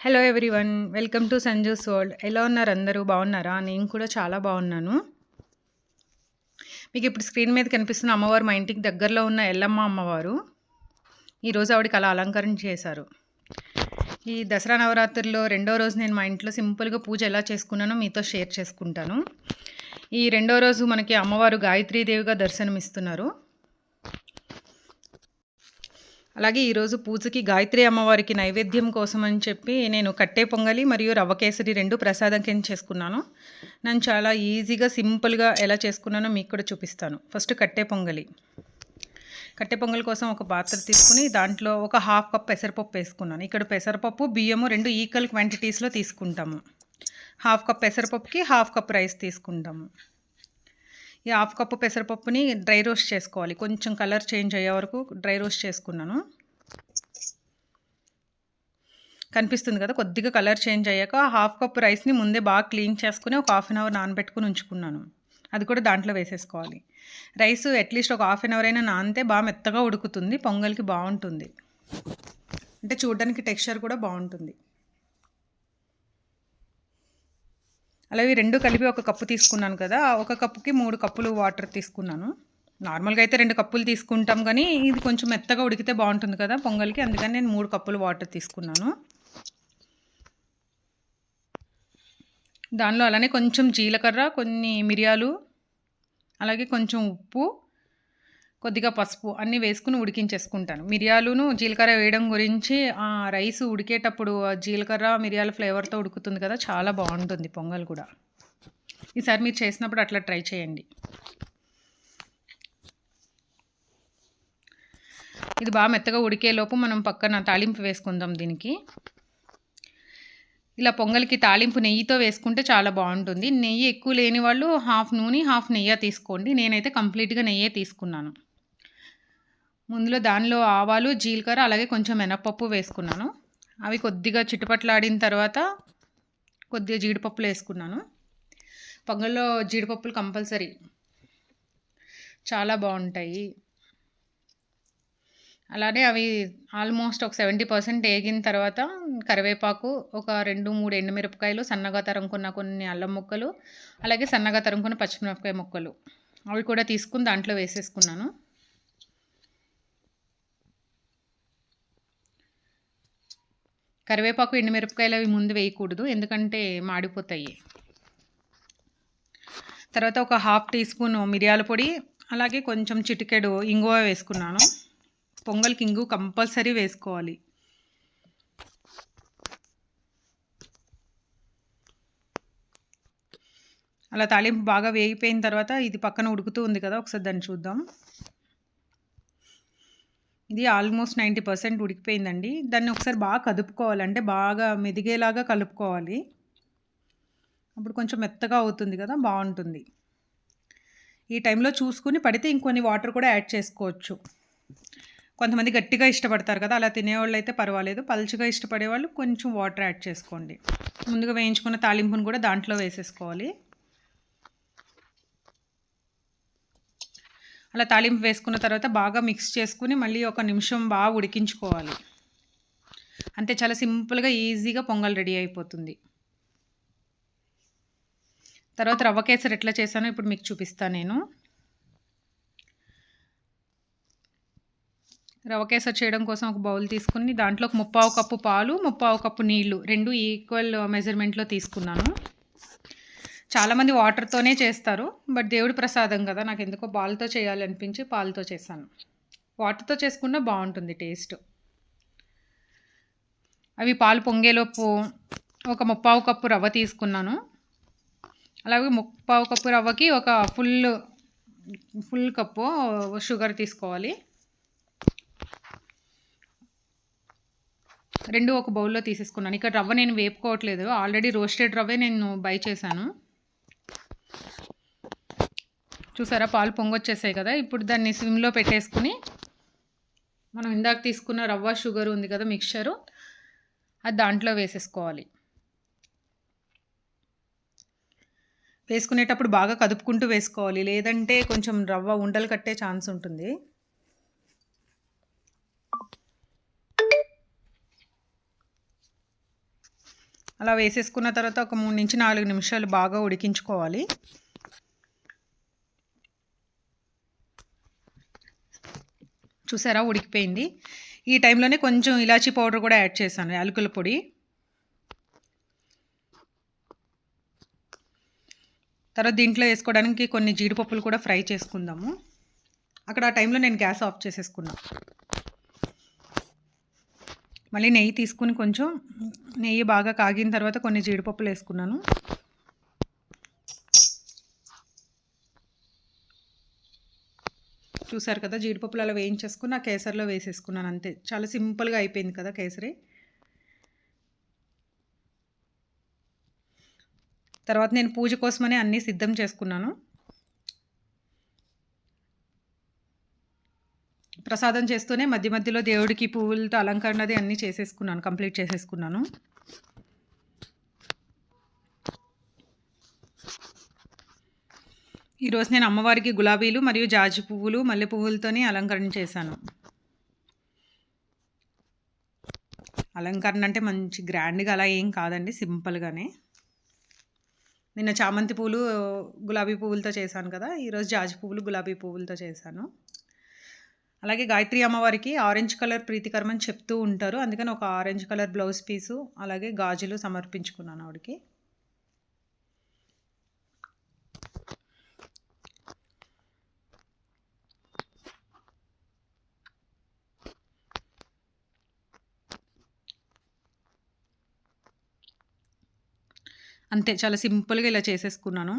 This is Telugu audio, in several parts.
Hello everyone welcome to Sanju's world ఎలా ఉన్నారు అందరూ? బాగున్నారా? నేను కూడా చాలా బాగున్నాను. మీకు ఇప్పుడు స్క్రీన్ మీద కనిపిస్తున్న అమ్మవారు మా ఇంటికి దగ్గరలో ఉన్న ఎల్లమ్మ అమ్మవారు. ఈరోజు ఆవిడకి అలా అలంకరణ చేశారు. ఈ దసరా నవరాత్రుల్లో రెండో రోజు నేను మా ఇంట్లో సింపుల్గా పూజ ఎలా చేసుకున్నానో మీతో షేర్ చేసుకుంటాను. ఈ రెండో రోజు మనకి అమ్మవారు గాయత్రీదేవిగా దర్శనమిస్తున్నారు. అలాగే ఈరోజు పూజకి గాయత్రి అమ్మవారికి నైవేద్యం కోసం అని చెప్పి నేను కట్టే పొంగలి మరియు రవ్వ కేసరి రెండు ప్రసాదం కింద చేసుకున్నాను. నేను చాలా ఈజీగా సింపుల్గా ఎలా చేసుకున్నానో మీకు కూడా చూపిస్తాను. ఫస్ట్ కట్టే పొంగలి. కట్టె పొంగల్ కోసం ఒక పాత్ర తీసుకుని దాంట్లో ఒక హాఫ్ కప్ పెసరపప్పు వేసుకున్నాను. ఇక్కడ పెసరపప్పు బియ్యము రెండు ఈక్వల్ క్వాంటిటీస్లో తీసుకుంటాము. హాఫ్ కప్ పెసరపప్పుకి హాఫ్ కప్ రైస్ తీసుకుంటాము. ఈ హాఫ్ కప్పు పెసరపప్పుని డ్రై రోస్ట్ చేసుకోవాలి. కొంచెం కలర్ చేంజ్ అయ్యే వరకు డ్రై రోస్ట్ చేసుకున్నాను. కనిపిస్తుంది కదా కొద్దిగా కలర్ చేంజ్ అయ్యాక హాఫ్ కప్ రైస్ని ముందే బాగా క్లీన్ చేసుకుని ఒక హాఫ్ అన్ అవర్ నానబెట్టుకుని ఉంచుకున్నాను. అది కూడా దాంట్లో వేసేసుకోవాలి. రైస్ అట్లీస్ట్ ఒక హాఫ్ అన్ అవర్ అయినా నానితే బాగా మెత్తగా ఉడుకుతుంది పొంగల్కి బాగుంటుంది. అంటే చూడడానికి టెక్స్చర్ కూడా బాగుంటుంది. అలాగే రెండు కలిపి ఒక కప్పు తీసుకున్నాను కదా ఒక కప్పుకి మూడు కప్పులు వాటర్ తీసుకున్నాను. నార్మల్గా అయితే రెండు కప్పులు తీసుకుంటాం కానీ ఇది కొంచెం మెత్తగా ఉడికితే బాగుంటుంది కదా పొంగల్కి అందుకని నేను మూడు కప్పులు వాటర్ తీసుకున్నాను. దానిలో అలానే కొంచెం జీలకర్ర కొన్ని మిరియాలు అలాగే కొంచెం ఉప్పు కొద్దిగా పసుపు అన్నీ వేసుకుని ఉడికించేసుకుంటాను. మిరియాలును జీలకర్ర వేయడం గురించి ఆ రైస్ ఉడికేటప్పుడు జీలకర్ర మిరియాల ఫ్లేవర్తో ఉడుకుతుంది కదా చాలా బాగుంటుంది పొంగల్ కూడా. ఈసారి మీరు చేసినప్పుడు అట్లా ట్రై చేయండి. ఇది బాగా మెత్తగా ఉడికేలోపు మనం పక్కన తాలింపు వేసుకుందాం దీనికి. ఇలా పొంగల్కి తాలింపు నెయ్యితో వేసుకుంటే చాలా బాగుంటుంది. నెయ్యి ఎక్కువ లేని వాళ్ళు హాఫ్ నూనె హాఫ్ నెయ్యి తీసుకోండి. నేనైతే కంప్లీట్గా నెయ్యే తీసుకున్నాను. ముందులో దానిలో ఆవాలు జీలకర్ర అలాగే కొంచెం మినపప్పు వేసుకున్నాను. అవి కొద్దిగా చిట్టుపట్లాడిన తర్వాత కొద్దిగా జీడిపప్పులు వేసుకున్నాను. పొంగల్లో జీడిపప్పులు కంపల్సరీ. చాలా బాగుంటాయి. అలానే అవి ఆల్మోస్ట్ ఒక సెవెంటీ పర్సెంట్ వేగిన తర్వాత కరివేపాకు ఒక రెండు మూడు ఎండుమిరపకాయలు సన్నగా తరుముకున్న కొన్ని అల్లం ముక్కలు అలాగే సన్నగా తరుముకున్న పచ్చిమిరపకాయ ముక్కలు. అవి కూడా తీసుకుని దాంట్లో వేసేసుకున్నాను. కరివేపాకు ఎండుమిరపకాయలు అవి ముందు వేయకూడదు ఎందుకంటే మాడిపోతాయి. తర్వాత ఒక హాఫ్ టీ స్పూన్ మిరియాల పొడి అలాగే కొంచెం చిటికెడు ఇంగువ వేసుకున్నాను. పొంగల్కి ఇంగు కంపల్సరీ వేసుకోవాలి. అలా తాలింపు బాగా వేగిపోయిన తర్వాత ఇది పక్కన ఉడుకుతూ ఉంది కదా ఒకసారి దాన్ని చూద్దాం. ఇది ఆల్మోస్ట్ నైంటీ పర్సెంట్ ఉడికిపోయిందండి. దాన్ని ఒకసారి బాగా కదుపుకోవాలి అంటే బాగా మెదిగేలాగా కలుపుకోవాలి. అప్పుడు కొంచెం మెత్తగా అవుతుంది కదా బాగుంటుంది. ఈ టైంలో చూసుకుని పడితే ఇంకొన్ని వాటర్ కూడా యాడ్ చేసుకోవచ్చు. కొంతమంది గట్టిగా ఇష్టపడతారు కదా అలా తినేవాళ్ళు అయితే పర్వాలేదు. పలుచగా ఇష్టపడే వాళ్ళు కొంచెం వాటర్ యాడ్ చేసుకోండి. ముందుగా వేయించుకున్న తాలింపును కూడా దాంట్లో వేసేసుకోవాలి. అలా తాలింపు వేసుకున్న తర్వాత బాగా మిక్స్ చేసుకుని మళ్ళీ ఒక నిమిషం బాగా ఉడికించుకోవాలి. అంతే చాలా సింపుల్గా ఈజీగా పొంగల్ రెడీ అయిపోతుంది. తర్వాత రవ్వ కేసరి ఎట్లా చేశానో ఇప్పుడు మీకు చూపిస్తాను నేను. రవ్వ కేసరి చేయడం కోసం ఒక బౌల్ తీసుకుని దాంట్లో ఒక ముప్పావు కప్పు పాలు ముప్పావు కప్పు నీళ్ళు రెండు ఈక్వల్ మెజర్మెంట్లో తీసుకున్నాను. చాలామంది వాటర్తోనే చేస్తారు బట్ దేవుడి ప్రసాదం కదా. నాకు ఎందుకో పాలతో చేయాలనిపించి పాలతో చేశాను. వాటర్తో చేసుకున్నా బాగుంటుంది టేస్ట్ అవి పాలు పొంగేలోపు ఒక ముప్పావు కప్పు రవ్వ తీసుకున్నాను. అలాగే ముప్పావు కప్పు రవ్వకి ఒక ఫుల్ ఫుల్ కప్పు షుగర్ తీసుకోవాలి. రెండు ఒక బౌల్లో తీసేసుకున్నాను. ఇక్కడ రవ్వ నేను వేపుకోవట్లేదు. ఆల్రెడీ రోస్టెడ్ రవ్వే నేను బై చేశాను. చూసారా? పాలు పొంగొచ్చేసాయి కదా? ఇప్పుడు దాన్ని స్విమ్లో పెట్టేసుకుని మనం ఇందాక తీసుకున్న రవ్వ షుగర్ ఉంది కదా మిక్చరు అది దాంట్లో వేసేసుకోవాలి. వేసుకునేటప్పుడు బాగా కదుపుకుంటూ వేసుకోవాలి. లేదంటే కొంచెం రవ్వ ఉండలు కట్టే ఛాన్స్ ఉంటుంది. అలా వేసేసుకున్న తర్వాత ఒక మూడు నుంచి నాలుగు నిమిషాలు బాగా ఉడికించుకోవాలి. చూసారా? ఉడికిపోయింది. ఈ టైంలోనే కొంచెం ఇలాచీ పౌడర్ కూడా యాడ్ చేశాను యాలకుల పొడి. తర్వాత దీంట్లో వేసుకోవడానికి కొన్ని జీడిపప్పులు కూడా ఫ్రై చేసుకుందాము. అక్కడ ఆ టైంలో నేను గ్యాస్ ఆఫ్ చేసేసుకున్నాను మళ్ళీ నెయ్యి తీసుకుని కొంచెం నెయ్యి బాగా కాగిన తర్వాత కొన్ని జీడిపప్పులు వేసుకున్నాను. చూసారు కదా జీడిపప్పులు అలా వేయించేసుకుని ఆ కేసరిలో వేసేసుకున్నాను అంతే. చాలా సింపుల్గా అయిపోయింది కదా కేసరి. తర్వాత నేను పూజ కోసమని అన్నీ సిద్ధం చేసుకున్నాను. ప్రసాదం చేస్తూనే మధ్య మధ్యలో దేవుడికి పువ్వులతో అలంకరణది అన్నీ చేసేసుకున్నాను కంప్లీట్ చేసేసుకున్నాను. ఈరోజు నేను అమ్మవారికి గులాబీలు మరియు జాజి పువ్వులు మల్లె పువ్వులతోనే అలంకరణ చేశాను. అలంకరణ అంటే మంచి గ్రాండ్గా అలా ఏం కాదండి సింపుల్గానే. నిన్న చామంతి పువ్వులు గులాబీ పువ్వులతో చేశాను కదా ఈరోజు జాజి పువ్వులు గులాబీ పువ్వులతో చేశాను. అలాగే గాయత్రి అమ్మవారికి ఆరెంజ్ కలర్ ప్రీతికరమని చెప్తూ ఉంటారు అందుకని ఒక ఆరెంజ్ కలర్ బ్లౌజ్ పీసు అలాగే గాజులు సమర్పించుకున్నాను ఆవిడకి. అంతే చాలా సింపుల్గా ఇలా చేసేసుకున్నాను.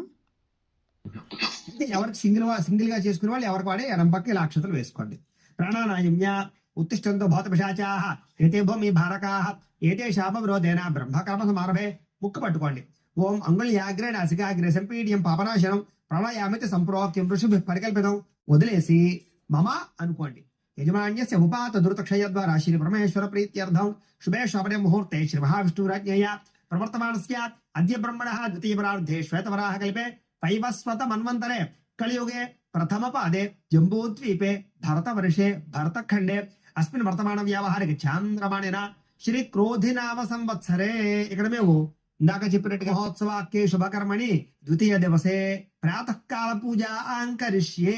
ఎవరికి సింగిల్ సింగిల్గా చేసుకునే వాళ్ళు ఎవరికి వాడే ఎడం పక్క ఇలా అక్షతలు వేసుకోండి. ప్రాణానాయమ్య ఉత్తిష్టంతో భౌత పిశాచాహ ఏతే భూమి భారకాహ ఏతే శాపవిరోధేన బ్రహ్మకర్మ సమారభే ముక్కు పట్టుకోండి. ఓం అంగుళ్యాగ్రే నాసికాగ్రే సంపీడియం పాపనాశనం ప్రణయామితి సంప్రోక్త్యం ఋషి పరికల్పితం వదిలేసి మమ అనుకోండి. యజమాన్యస్య ఉపాత దురుతక్షయ ద్వారా శ్రీ పరమేశ్వర ప్రీత్యర్థం. శుభే శోభనే ముహూర్తే శ్రీ మహావిష్ణురాజ్ఞయ. ప్రవర్తమానస్య అద్య బ్రహ్మణ ద్వితీయ పరార్థే శ్వేతవరాహ కల్పే వైవస్వత మన్వంతరే కలియుగే ప్రథమ పాదే జంబూద్వీపే భరతవర్షే భరతఖండే అస్మిన్ వర్తమాన వ్యావహారిక చాంద్రమాణిన శ్రీ క్రోధి నామ సంవత్సరే ఇక్కడ మేము ఇందాక చెప్పినట్టుగా మహోత్సవాక్యే శుభకర్మణి ద్వితీయ దివసే ప్రాతకాల పూజ అంకరిష్యే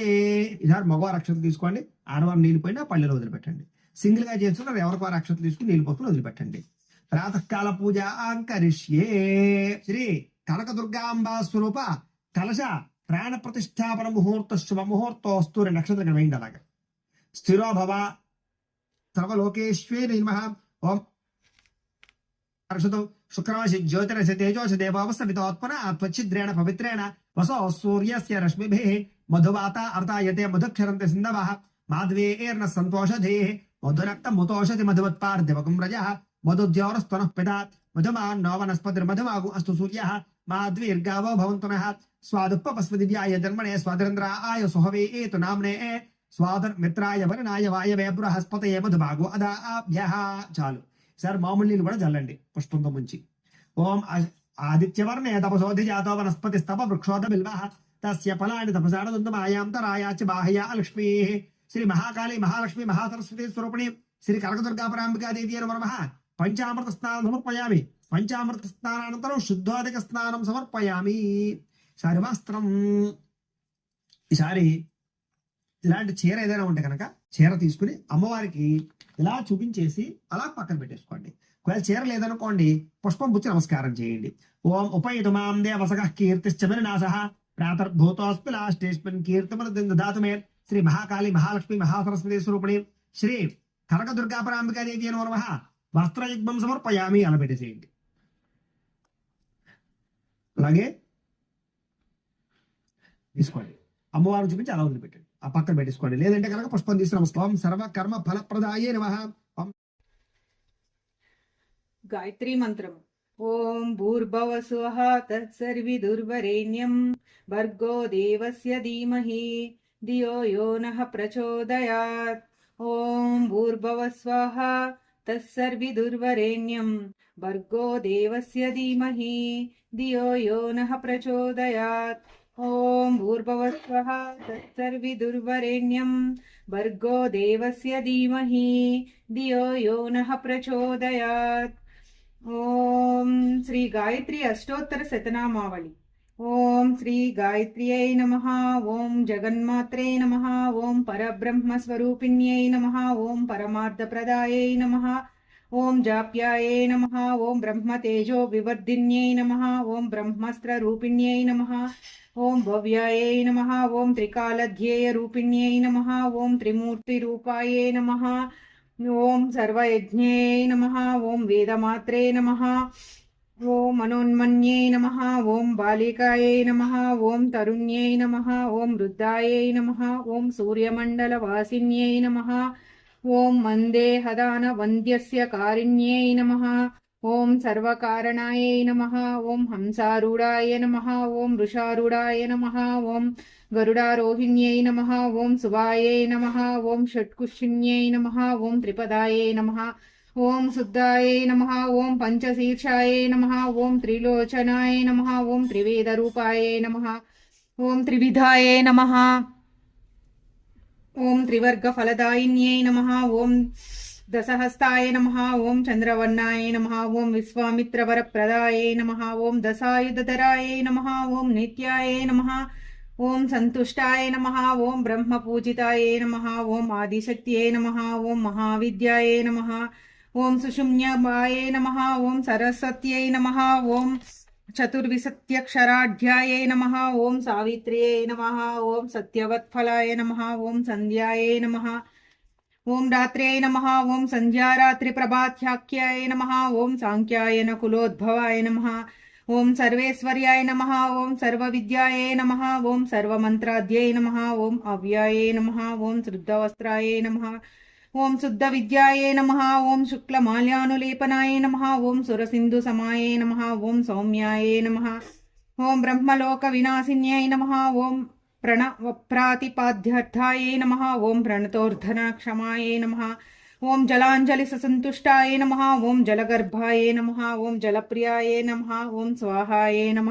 ఈసారి మగవారు అక్షతలు తీసుకోండి ఆడవారు నీళ్ళు పోయినా పల్లెలు వదిలిపెట్టండి. సింగిల్గా చేస్తున్నారు ఎవరికి వారు అక్షతలు తీసుకుని నీళ్ళు పోసుకుని వదిలిపెట్టండి. ప్రాతకాల పూజ అంకరిష్యే శ్రీ కనకదుర్గాంబా స్వరూప కలశ ప్రాణ ప్రతిష్టాపన ముహూర్త శుభ ముహూర్తోస్తు రెండు నక్షత్రం ఇక్కడ వేయండి అలాగా. స్థిరో భవ నమ. ఓం. హర్షతో శుక్రమసి జ్యోతిరసి తేజోసి దేవావస్థితోత్పన త్వచ్చిద్రేణ పవిత్రేణ వసో సూర్యస్య రశ్మిభిః. మధువాత అర్థాయతే మధుక్షరంతి సింధవః. మాధ్వేర్న సంతోషధే. మధురక్త ముతోషతి మధువత్పార్థివకం రజః. మధుద్యోరస్తనః పితా మధుమాన్నో వనస్పతిర్మధుమాగు అస్తు సూర్య మాద్వీర్గావో భవంతునః స్వాదుపస్మ దివ్యాయ జన్మనే స్వాతంత్రాయ సుహవే ఏతు నామ్నే స్వాదర్ మిత్రాయ వరుణాయ వాయవే బృహస్పతయే మధుభాగో అదాభ్యః చాలు సార్ మామూలు నీళ్ళు కూడా చల్లండి పుష్పంతో ముంచి ఓం ఆదిత్యవర్ణే తపసోధి జాతో వనస్పతి స్తప వృక్షోధ బిల్వ తస్య ఫలాని తపసాడదుందమాయాంతరాయాచ బాహ్య లక్ష్మీ శ్రీ మహాకాళి మహాలక్ష్మి మహాసరస్వతి స్వరూపిణి శ్రీ కనకదుర్గా పరాంబికా దేవి నమ పంచామృత స్నానం సమర్పయామి. పంచామృత స్నానానంతరం శుద్ధాధిక స్నానం సమర్పయామి. శారీవాస్త్రం ఈసారి ఇలాంటి చీర ఏదైనా ఉంటే కనుక చీర తీసుకుని అమ్మవారికి ఇలా చూపించేసి అలా పక్కన పెట్టేసుకోండి. ఒకవేళ చీర లేదనుకోండి పుష్పం పుచ్చి నమస్కారం చేయండి. ఓం ఉపయుతమాం దేవసగ కీర్తిశ్చమినాశ ప్రాతర్భూతోస్మి లాస్టేస్మిన్ కీర్తిమన దాతు శ్రీ మహాకాళి మహాలక్ష్మి మహాసరస్వతి స్వరూపిణి. శ్రీ కనకదుర్గా పరాంబికా దేవి నమః. వస్త్రయుగ్మం సమర్పయామి అలా పెట్టేసేయండి అలాగే తీసుకోండి అమ్మవారు చూపించి అలా వదిలిపెట్టండి ఆ పక్కన పెట్టేసుకోండి లేదంటే కనుక పుష్పం తీసి నమస్కారం సర్వ కర్మ ఫలప్రదాయే నమ గాయత్రి మంత్రం ఓం భూర్భవస్వః తత్సర్విదుర్వరేణ్యం భర్గో దేవస్య ధీమహి ధియో యో నః ప్రచోదయాత్ ఓం భూర్భవస్వః తత్సర్విదుర్వరేణ్యం భర్గో దేవస్య ధీమహి ధియో యో నః ప్రచోదయాత్ ఓం భూర్భవస్వః తత్సర్విదుర్వరేణ్యం భర్గో దేవస్య ధీమహి ధియో యో నః ప్రచోదయాత్ ఓం శ్రీ గాయత్రి అష్టోత్తర శతనామావళి ఓం శ్రీ గాయత్ర్యై నమ ఓం జగన్మాత్రే నమ ఓం పరబ్రహ్మస్వరూపిణ్యై నమ ఓం పరమార్థప్రదాయై నమ ఓం జాప్యాయై నమ ఓం బ్రహ్మతేజో వివర్ధిన్యై నమ ఓం బ్రహ్మస్త్రరూపిణ్యై నమ ఓం భవ్యాయై నమ ఓం త్రికాలధ్యేయరూపిణ్యై నమ ఓం త్రిమూర్తిరూపాయై నమ ఓం సర్వయజ్ఞే నమ ఓం వేదమాత్రే నమ ఓం మనోన్మన్యై నమ ఓం బాలికాయై నమ ఓం తరుణ్యై నమ ఓం వృద్ధాయై నమ ఓం సూర్యమండలవాసిన్యై నమ ఓం వందే హదాన వంద్యస్య కారిణ్యై నమ ఓం సర్వకారణాయై నమ ఓం హంసారూఢాయ నమ ఓం వృషారూఢాయ నమ ఓం గరుడారోహిణ్యై నమ ఓం సువాయై నమ ఓం షట్కుషిణ్యై నమ ఓం త్రిపదాయై నమ ఓం శుద్ధాయ నమ ఓం పంచశీర్షాయ నమ ఓం త్రిలోచనాయ నమ ఓం త్రివేదరూపాయై నమ ఓం త్రివిధాయ నమ ఓం త్రివర్గఫలదాయిన్యై నమ ఓం దశహస్తాయ నమ ఓం చంద్రవర్ణాయ నమ ఓం విశ్వామిత్రవరప్రదాయ నమ ఓం దశాయుధరాయ నమ ఓం నిత్యాయ నమ ఓం సంతుష్టాయ నమ ఓం బ్రహ్మపూజితాయ నమ ఓం ఆదిశక్త్యై నమ ఓం మహావిద్యాయ నమ ఓం సుషుమ్యమాయ నమ ఓం సరస్వత్యై నమ ఓం చతుర్విశత్యక్షరాఢ్యాయ నమ ఓం సావిత్ర్యై నమ ఓం సత్యవత్ఫలాయ నమ ఓం సంధ్యాయ నమ ఓం రాత్ర్యై నమ ఓం సంధ్యారాత్రి ప్రభాత్యాఖ్యాయ నమ ఓం సాంఖ్యాయన కులోద్భవాయ నమ ఓం సర్వేశ్వర్యాయ నమ ఓం సర్వవిద్యాయ నమ ఓం సర్వమంత్రాద్యై నమ ఓం అవ్యాయ నమ ఓం శుద్ధవస్త్రాయ నమ ఓం శుద్ధ విద్యాయే నమ ఓం శుక్లమాల్యానులేపనాయ నమ ఓం సురసింధు సమాయే నమ ఓం సౌమ్యాయే నమ ఓం బ్రహ్మలోక వినాశిన్యై నమ ఓం ప్రణవప్రాతిపాద్యర్థాయ నమ ఓం ప్రణతోర్ధనక్షమాయ నమ ఓం జలాంజలి ససంతుష్టాయ నమ ఓం జలగర్భాయ నమ ఓం జలప్రియాయ నమ ఓం స్వాహాయ నమ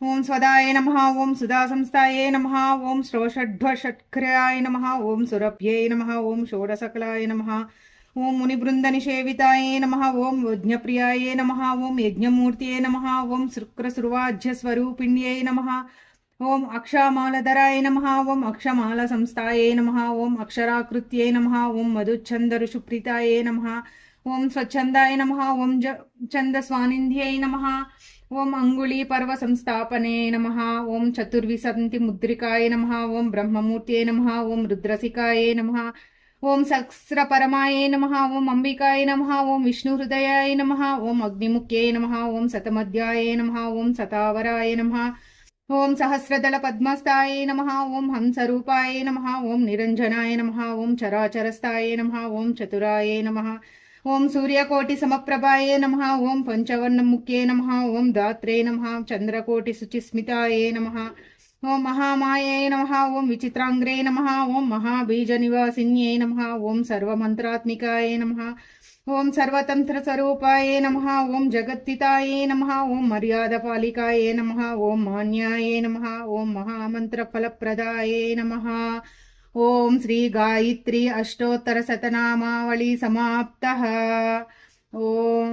ఓం స్వదాయ నమ ఓం సుధా సంస్థాయ నమ ఓం శ్రవషడ్వషట్క్రయాయ నమ ఓం సురభ్యై నమ ఓం షోడసకలాయ నమ ఓం మునిబృందనిషేవితాయ నమ ఓం యజ్ఞప్రియాయ నమ ఓం యజ్ఞమూర్తియే నమ ఓం శుక్రసుర్వాజ్యస్వరూపిణ్యై నమ ఓం అక్షమాలధరాయ నమ ఓం అక్షమాల సంస్థాయే నమ ఓం అక్షరాకృత్యై నమ ఓం మధుఛందరుషుప్రీతాయే నమ ఓం స్వచ్ఛందాయ నమ ఓం జ ఛందస్వానింధ్యై నమ ఓం అంగుళీ పర్వ సంస్థాపనే నమ ఓం చతుర్విశంతి ముద్రికాయ నమ ఓం బ్రహ్మమూర్త్యై నమ ఓం రుద్రసికాయ నమ ఓం సహస్రపరమాయ నమ ఓం అంబికాయ నమ ఓం విష్ణుహృదయాయ నమ ఓం అగ్నిముఖ్యే నమ ఓం శతమధ్యాయ నమ ఓం సతావరాయ నమ ఓం సహస్రదళ పద్మస్థాయ నమ ఓం హంసరూపాయ నమ ఓం నిరంజనాయ నమ ఓం చరాచరస్థాయ నమ ఓం చతురాయ నమ ఓం సూర్యకోటి సమప్రభాయ నమ ఓం పంచవర్ణముఖ్యే నమ ఓం దాత్రే నమ చంద్రకోటి శుచిస్మితాయ నమ ఓం మహామాయే నమ ఓం విచిత్రాంగ్రే నమ ఓం మహాబీజనివాసిన్యే నమ ఓం సర్వమంత్రాత్మికాయ నమ ఓం సర్వతంత్ర స్వరూపాయ నమ ఓం జగత్తితాయ నమ ఓం మర్యాద పాలికాయ నమ ఓం మాన్యాయ నమ ఓం మహామంత్ర ఫలప్రదాయ నమ. ఓం శ్రీ గాయత్రి అష్టోత్తర శతనామావళి సమాప్త. ఓం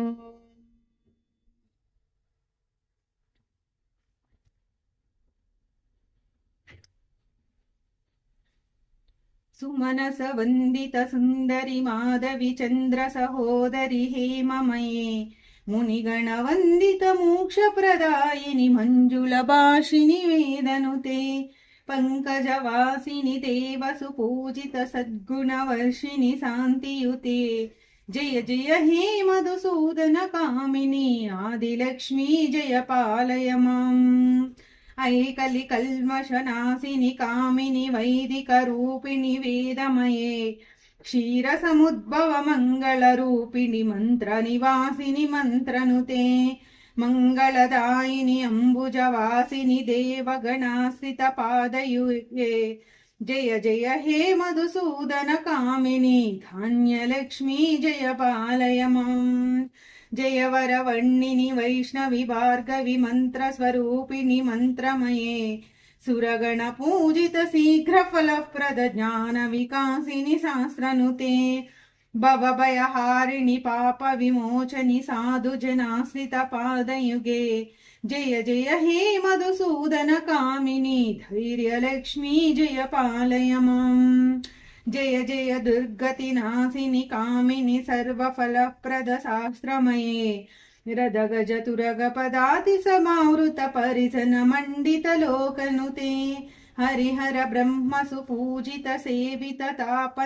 सुमनस वन्दित सुन्दरि माधवि चन्द्रसहोदरि हेममये मुनिगणवन्दित मोक्षप्रदायिनि मञ्जुलभाषिनि वेदनुते पङ्कजवासिनि देवसुपूजितसद्गुणवर्षिणि शान्तियुते। जय जय हे मधुसूदनकामिनि आदिलक्ष्मी जय पालय माम्। ఐకలి కల్మషనాశిని కామిని వైదిక రూపిణి వేదమయే. క్షీర సముద్భవ మంగళ రూపిణి మంత్ర నివాసిని మంత్రనుతే. మంగళదాయిని అంబుజవాసిని దేవగణాశ్రిత పాదయుయే జయ జయ హే మధుసూదన కామిని ధాన్యలక్ష్మీ జయ పాలయమం మాం జయ వరవర్ణిని వైష్ణవి భార్గవి మంత్ర స్వరూపిణి మంత్రమయే. సురగణ పూజిత శీఘ్ర ఫలప్రద జ్ఞాన వికాసిని శాస్త్రనుతే. భవభయహారిణి పాప విమోచని సాధు జనాశ్రిత పాదయుగే. జయ జయ హే మధుసూదన కామిని ధైర్యలక్ష్మీ జయ పాలయమం జయ జయ దుర్గతి నాశిని కామిని సర్వఫలప్రద శాస్త్రమయే రదగజ తురగ పదాతి సమావృత పరిసన మండిత లోకనుతే. హరిహర బ్రహ్మ సుపూజిత సేవిత తాప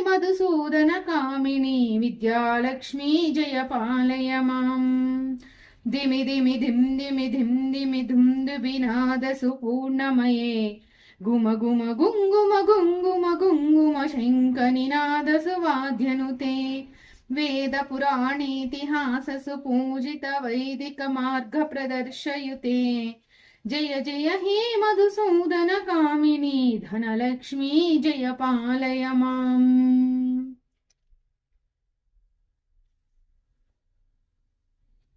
మధుసూదన కామిని సంతాన లక్ష్మీ జయ పాలయ మం జయ కమలాసిని సద్గతిదాయిని జ్ఞాన వికాసిని గానమయే అనుదినమర్చిత కుంకుమ దూసర భూషిత వాసిత వాద్యనుతే दिमि दिमि धिं दिमि धिं दिमि धुं दिवि पूर्णमये गुम गुम गुङ्गुम गुङ्गुम गुङ्गुम शङ्ख वाद्यनुते वेदपुराणेतिहाससु पूजित वैदिकमार्ग जय जय हे मधुसूदन कामिनी धनलक्ष्मी जय पालय माम्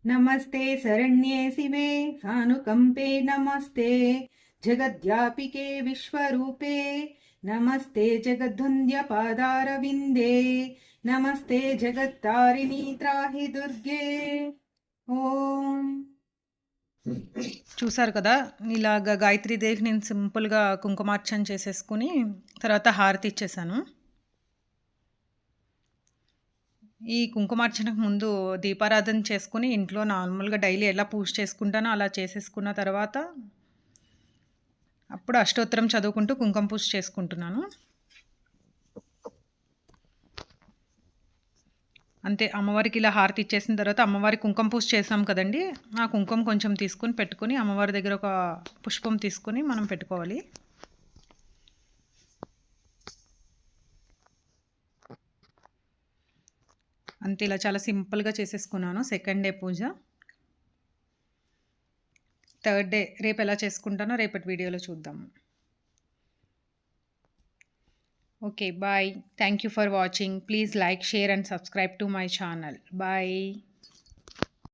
నమస్తే శరణ్యే శివే సానుకంపే నమస్తే. జగద్యాపికే విశ్వరూపే. నమస్తే జగద్వంద్య పాదారవిందే నమస్తే జగత్తారిణి త్రాహి దుర్గే. ఓం. చూసారు కదా ఇలాగ గాయత్రీదేవికి నేను సింపుల్గా కుంకుమార్చన చేసేసుకుని తర్వాత హారతి ఇచ్చేసాను. ఈ కుంకుమార్చనకు ముందు దీపారాధన చేసుకుని ఇంట్లో నార్మల్గా డైలీ ఎలా పూజ చేసుకుంటానో అలా చేసేసుకున్న తర్వాత అప్పుడు అష్టోత్తరం చదువుకుంటూ కుంకుమ పూజ చేసుకుంటున్నాను. అంతే అమ్మవారికి ఇలా హారతి ఇచ్చేసిన తర్వాత అమ్మవారి కుంకుమ పూజ చేసాం కదండి. ఆ కుంకుమ కొంచెం తీసుకొని పెట్టుకుని అమ్మవారి దగ్గర ఒక పుష్పం తీసుకొని మనం పెట్టుకోవాలి. అంతే ఇలా చాలా సింపుల్గా చేసేసుకున్నాను. Second day puja. Third day రేపు ఎలా చేసుకుంటానో రేపటి వీడియోలో చూద్దాము okay bye. Thank you for watching. Please like share and subscribe to my channel. Bye.